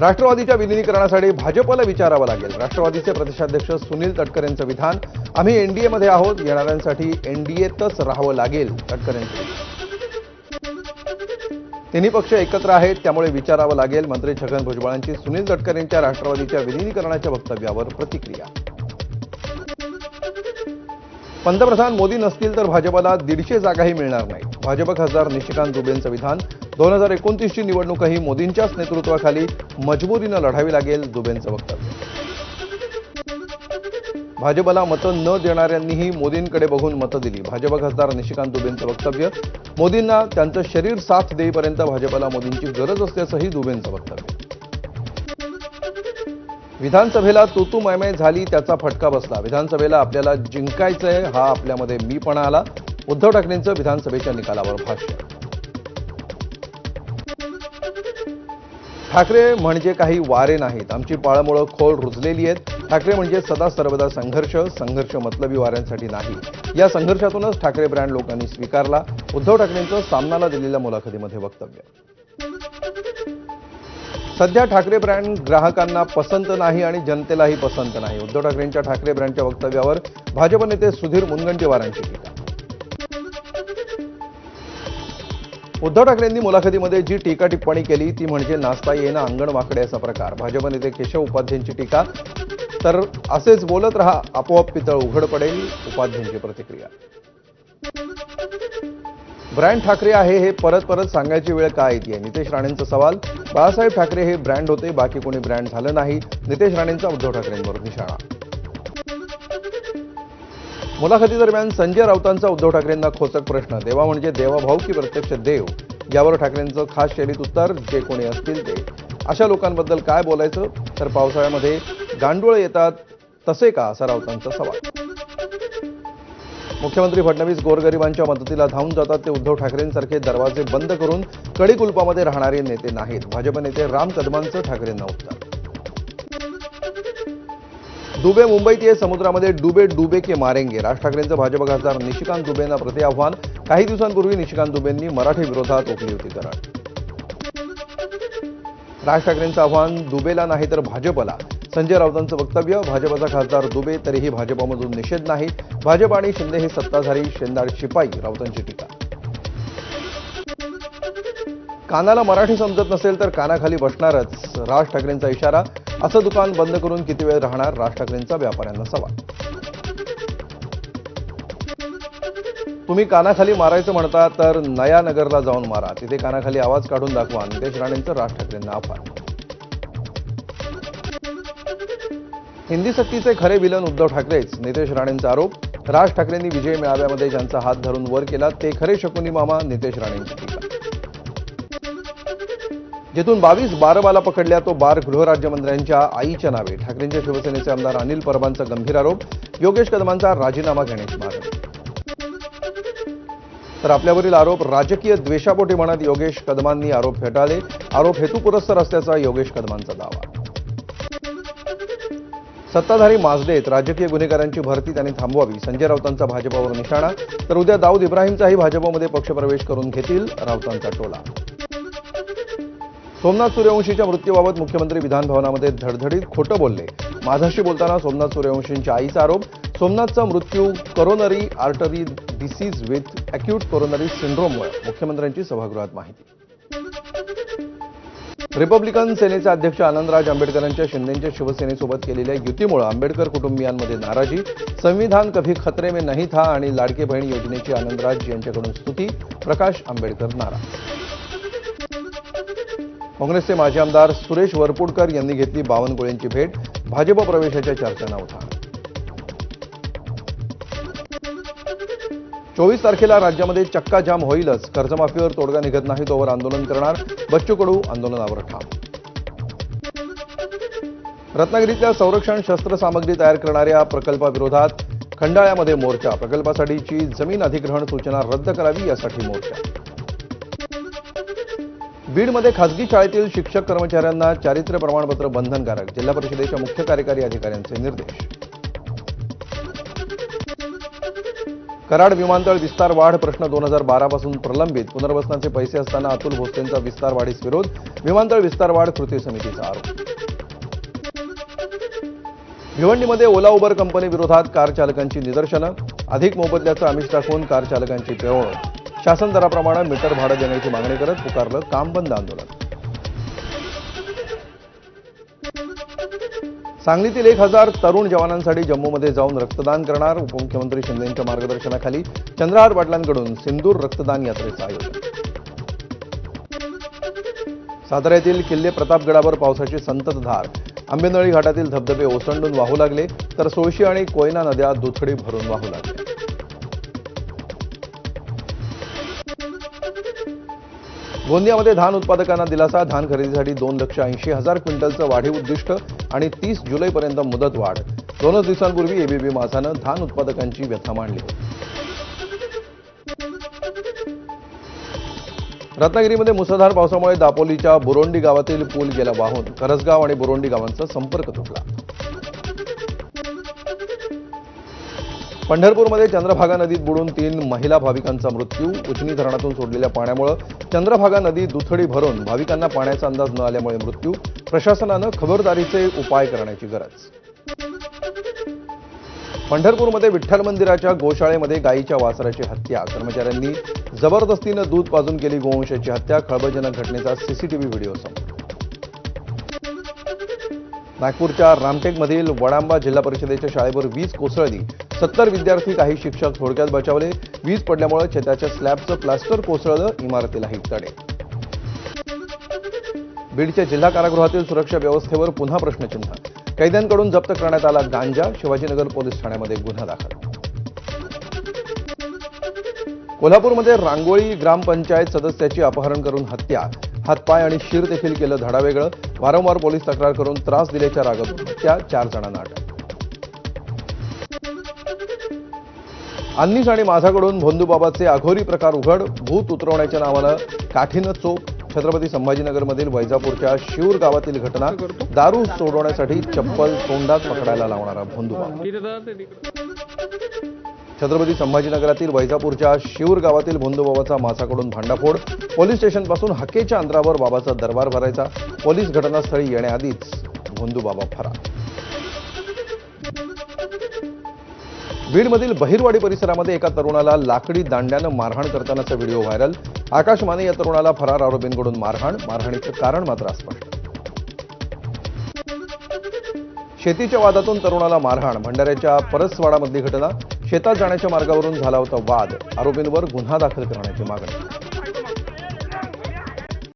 राष्ट्रवादीच्या विलिनीकरणासाठी भाजपला विचारावं लागेल. राष्ट्रवादीचे प्रदेशाध्यक्ष सुनील तटकर यांचं विधान. आम्ही एनडीएमध्ये आहोत. येणाऱ्यांसाठी एनडीएतच राहावं लागेल तटकर तिन्ही पक्ष एकत्र आहेत त्यामुळे विचारावं लागेल. मंत्री छगन भुजबळांची सुनील तटकर यांच्या राष्ट्रवादीच्या विलिनीकरणाच्या वक्तव्यावर प्रतिक्रिया. पंतप्रधान मोदी नसतील तर भाजपला दीडशे जागाही मिळणार नाही भाजप खासदार निशिकांत दुबेंचं विधान. दोन हजार एकोणतीसची निवडणूकही मोदींच्याच नेतृत्वाखाली मजबुरीनं लढावी लागेल दुबेंचं वक्तव्य. भाजपला मतं न देणाऱ्यांनीही मोदींकडे बघून मतं दिली. भाजप खासदार निशिकांत दुबेंचं वक्तव्य. मोदींना त्यांचं शरीर साथ देईपर्यंत भाजपला मोदींची गरज असल्याचंही दुबेंचं वक्तव्य. विधानसभेला तूतू मैमय झाली त्याचा फटका बसला. विधानसभेला आपल्याला जिंकायचंय हा आपल्यामध्ये मीपणा आला. उद्धव ठाकरेंचं विधानसभेच्या निकालावर भाष्य. ठाकरे म्हणजे काही वारे नाहीत. आमची पाळमुळं खोल रुजलेली आहेत. ठाकरे म्हणजे सदा सर्वदा संघर्ष संघर्ष मतलबी वाऱ्यांसाठी नाही. या संघर्षातूनच ठाकरे ब्रँड लोकांनी स्वीकारला. उद्धव ठाकरेंचं सामनाला दिलेल्या मुलाखतीमध्ये वक्तव्य. सध्या ठाकरे ब्रँड ग्राहकांना पसंत नाही आणि जनतेलाही पसंत नाही. उद्धव ठाकरेंच्या ठाकरे ब्रँडच्या वक्तव्यावर भाजप नेते सुधीर मुनगंटीवारांची टीका. उद्धव ठाकरेंनी मुलाखतीमध्ये जी टीका टिप्पणी केली ती म्हणजे नाचता येणं अंगण वाकडे असा प्रकार. भाजप नेते केशव उपाध्यांची टीका. तर असेच बोलत रहा आपोआप पितळ उघड पडेल उपाध्यांची प्रतिक्रिया. ब्रँड ठाकरे आहे हे परत परत सांगायची वेळ काय येते नितेश राणेंचा सवाल. बाळासाहेब ठाकरे हे ब्रँड होते बाकी कोणी ब्रँड झालं नाही. नितेश राणेंचा उद्धव ठाकरेंवर निशाणा. मुलाखतीदरम्यान संजय राऊतांचा उद्धव ठाकरेंना खोचक प्रश्न. देवा म्हणजे देवाभाऊ की प्रत्यक्ष देव? यावर ठाकरेंचं खास शैलीत उत्तर जे कोणी असतील ते. अशा लोकांबद्दल काय बोलायचं? तर पावसाळ्यामध्ये गांडूळ येतात तसे का? असा राऊतांचा सवाल. मुख्यमंत्री फडणवीस गोरगरिबांच्या मदतीला धावून जातात ते उद्धव ठाकरेंसारखे दरवाजे बंद करून कडी राहणारे नेते नाहीत. भाजप नेते राम कदमांचं ठाकरेंना उत्तर. दुबे मुंबईत ये समुद्रामध्ये डुबे डुबे के मारेंगे. राज ठाकरेंचं भाजप खासदार निशिकांत दुबेंना प्रति आव्हान काही दिवसांपूर्वी निशिकांत दुबेंनी मराठी विरोधात ओकली होती कराड राज ठाकरेंचं आव्हान दुबेला नाही तर भाजपला. संजय राऊतांचं वक्तव्य भाजपचा खासदार दुबे तरीही भाजपामधून निषेध नाही. भाजप आणि शिंदे हे सत्ताधारी शेंदाड शिपाई राऊतांची टीका. कानाला मराठी समजत नसेल तर कानाखाली बसणारच राज ठाकरेंचा इशारा. असं दुकान बंद करून किती वेळ राहणार? राज ठाकरेंचा व्यापाऱ्यांना सवाल. तुम्ही कानाखाली मारायचं म्हणता तर नया नगरला जाऊन मारा. तिथे कानाखाली आवाज काढून दाखवा. नितेश राणेंचं राज ठाकरेंना आव्हान. हिंदी सक्तीचे खरे विलन उद्धव ठाकरेच. नितेश राणेंचा आरोप राज ठाकरेंनी विजय मेळाव्यामध्ये ज्यांचा हात धरून वर केला ते खरे शकुनी मामा नितेश राणेंची. टीका जिथून बावीस बारबाला पकडल्या तो बार गृहराज्यमंत्र्यांच्या आईच्या नावे. ठाकरेंच्या शिवसेनेचे आमदार अनिल परबांचा गंभीर आरोप. योगेश कदमांचा राजीनामा घेण्याची मागणी. तर आपल्यावरील आरोप राजकीय द्वेषापोटी म्हणत योगेश कदमांनी आरोप फेटाळले. आरोप हेतुपुरस्सर असल्याचा योगेश कदमांचा दावा. सत्ताधारी माजदेत राजकीय गुन्हेगारांची भरती त्यांनी थांबवावी. संजय राऊतांचा भाजपावर निशाणा. तर उद्या दाऊद इब्राहिमचाही भाजपमध्ये पक्षप्रवेश करून घेतील राऊतांचा टोला. सोमनाथ सूर्यवंशीच्या मृत्यूबाबत मुख्यमंत्री विधानभवनामध्ये धडधडीत खोटं बोलले. माझाशी बोलताना सोमनाथ सूर्यवंशींच्या आईचा आरोप सोमनाथचा मृत्यू coronary artery disease with acute coronary सिंड्रोमवर मुख्यमंत्र्यांची सभागृहात माहिती. रिपब्लिकन सेनेचे अध्यक्ष आनंदराज आंबेडकरांच्या शिंदेच्या शिवसेनेसोबत केलेल्या युतीमुळे आंबेडकर कुटुंबियांमध्ये नाराजी संविधान कभी खतरे में नहीं था आणि लाडके बहीण योजनेची आनंदराज यांच्याकडून स्तुती प्रकाश आंबेडकर नाराज काँग्रेसचे माजी आमदार सुरेश वरपुडकर यांनी घेतली बावनकुळेंची भेट. भाजप प्रवेशाच्या चर्चांना होता चोवीस तारखेला राज्यामध्ये चक्काजाम होईलच. कर्जमाफीवर तोडगा निघत नाही तोवर आंदोलन करणार बच्चू कडू आंदोलनावर ठाम. रत्नागिरीतल्या संरक्षण शस्त्रसामग्री तयार करणाऱ्या प्रकल्पाविरोधात खंडाळ्यामध्ये मोर्चा. प्रकल्पासाठीची जमीन अधिग्रहण सूचना रद्द करावी यासाठी मोर्चा. बीडमध्ये खासगी शाळेतील शिक्षक कर्मचाऱ्यांना चारित्र्य प्रमाणपत्र बंधनकारक जिल्हा परिषदेच्या मुख्य कार्यकारी अधिकाऱ्यांचे निर्देश. कराड विमानतळ विस्तार वाढ प्रश्न दोन हजार बारापासून प्रलंबित. पुनर्वसनाचे पैसे असताना अतुल भोसलेंचा विस्तार वाढीस विरोध. विमानतळ विस्तार वाढ कृती समितीचा आरोप. भिवंडीमध्ये ओला उबर कंपनी विरोधात कार चालकांची निदर्शनं. अधिक मोबदल्याचं आमिष दाखवून कार चालकांची पिळवणूक. शासन दराप्रमाणे मीटर भाडं देण्याची मागणी करत पुकारलं काम बंद आंदोलन. सांगलीतील एक हजार तरुण जवानांसाठी जम्मूमध्ये जाऊन रक्तदान करणार उपमुख्यमंत्री शिंदेंच्या मार्गदर्शनाखाली चंद्रहार पाटलांकडून सिंदूर रक्तदान यात्रेचं आयोजन. साताऱ्यातील किल्ले प्रतापगडावर पावसाची संततधार आंबेनळी घाटातील धबधबे ओसंडून वाहू लागले तर सोळशी आणि कोयना नद्या दुथडी भरून वाहू लागल्या. गोंदियामध्ये धान उत्पादकांना दिलासा. धान खरेदीसाठी दोन लक्ष ऐंशी हजार क्विंटलचं वाढीव उद्दिष्ट आणि तीस जुलैपर्यंत मुदत वाढ. दोनच दिवसांपूर्वी एबीबी माझानं धान उत्पादकांची व्यथा मांडली. रत्नागिरीमध्ये मुसळधार पावसामुळे दापोलीच्या बुरोंडी गावातील पूल गेला वाहून. करसगाव आणि बुरोंडी गावांचा संपर्क तुटला. पंढरपूरमध्ये चंद्रभागा नदीत बुडून तीन महिला भाविकांचा मृत्यू उजनी धरणातून सोडलेल्या पाण्यामुळे चंद्रभागा नदी दुथडी भरून भाविकांना पाण्याचा अंदाज न आल्यामुळे मृत्यू प्रशासनानं खबरदारीचे उपाय करण्याची गरज. पंढरपूरमध्ये विठ्ठल मंदिराच्या गोशाळेमध्ये गायीच्या वासराची हत्या कर्मचाऱ्यांनी जबरदस्तीनं दूध पाजून केली गोवंशाची हत्या खळबळजनक घटनेचा सीसीटीव्ही व्हिडिओ समोर. नागपूरच्या रामटेकमधील वडांबा जिल्हा परिषदेच्या शाळेवर वीज कोसळली सत्तर विद्यार्थी काही शिक्षक थोडक्यात बचावले. वीज पडल्यामुळे छताच्या स्लॅबचं प्लास्टर कोसळलं इमारतीलाही तडे बीडच्या जिल्हा कारागृहातील सुरक्षा व्यवस्थेवर पुन्हा प्रश्नचिन्ह. कैद्यांकडून जप्त करण्यात आला गांजा शिवाजीनगर पोलीस ठाण्यामध्ये गुन्हा दाखल. कोल्हापूरमध्ये रांगोळी ग्रामपंचायत सदस्याची अपहरण करून हत्या. हातपाय आणि शिर देखील केलं धडावेगळं. वारंवार पोलीस तक्रार करून त्रास दिल्याच्या रागातून हत्या चार जणांना अटक. अन्नीस आणि माझाकडून भोंदूबाबाचे अघोरी प्रकार उघड भूत उतरवण्याच्या नावानं काठीनं चोप छत्रपती संभाजीनगरमधील वैजापूरच्या शिऊर गावातील घटना दारू सोडवण्यासाठी चप्पल तोंडात पकडायला लावणारा भोंदूबाबा. छत्रपती संभाजीनगरातील वैजापूरच्या शिऊर गावातील भोंदूबाबाचा मासाकडून भांडाफोड पोलीस स्टेशनपासून हकेच्या अंतरावर बाबाचा दरबार भरायचा पोलीस घटनास्थळी येण्याआधीच भोंदूबाबा फरार. बीडमधील बहिरवाडी परिसरामध्ये एका तरुणाला लाकडी दांड्यानं मारहाण करतानाचा व्हिडिओ व्हायरल. आकाश माने या तरुणाला फरार आरोपींकडून मारहाण. मारहाणीचं कारण मात्र अस्पष्ट. शेतीच्या वादातून तरुणाला मारहाण. भंडाऱ्याच्या परसवाडामधली घटना शेतात जाण्याच्या मार्गावरून झाला होता वाद. आरोपींवर गुन्हा दाखल करण्याची मागणी.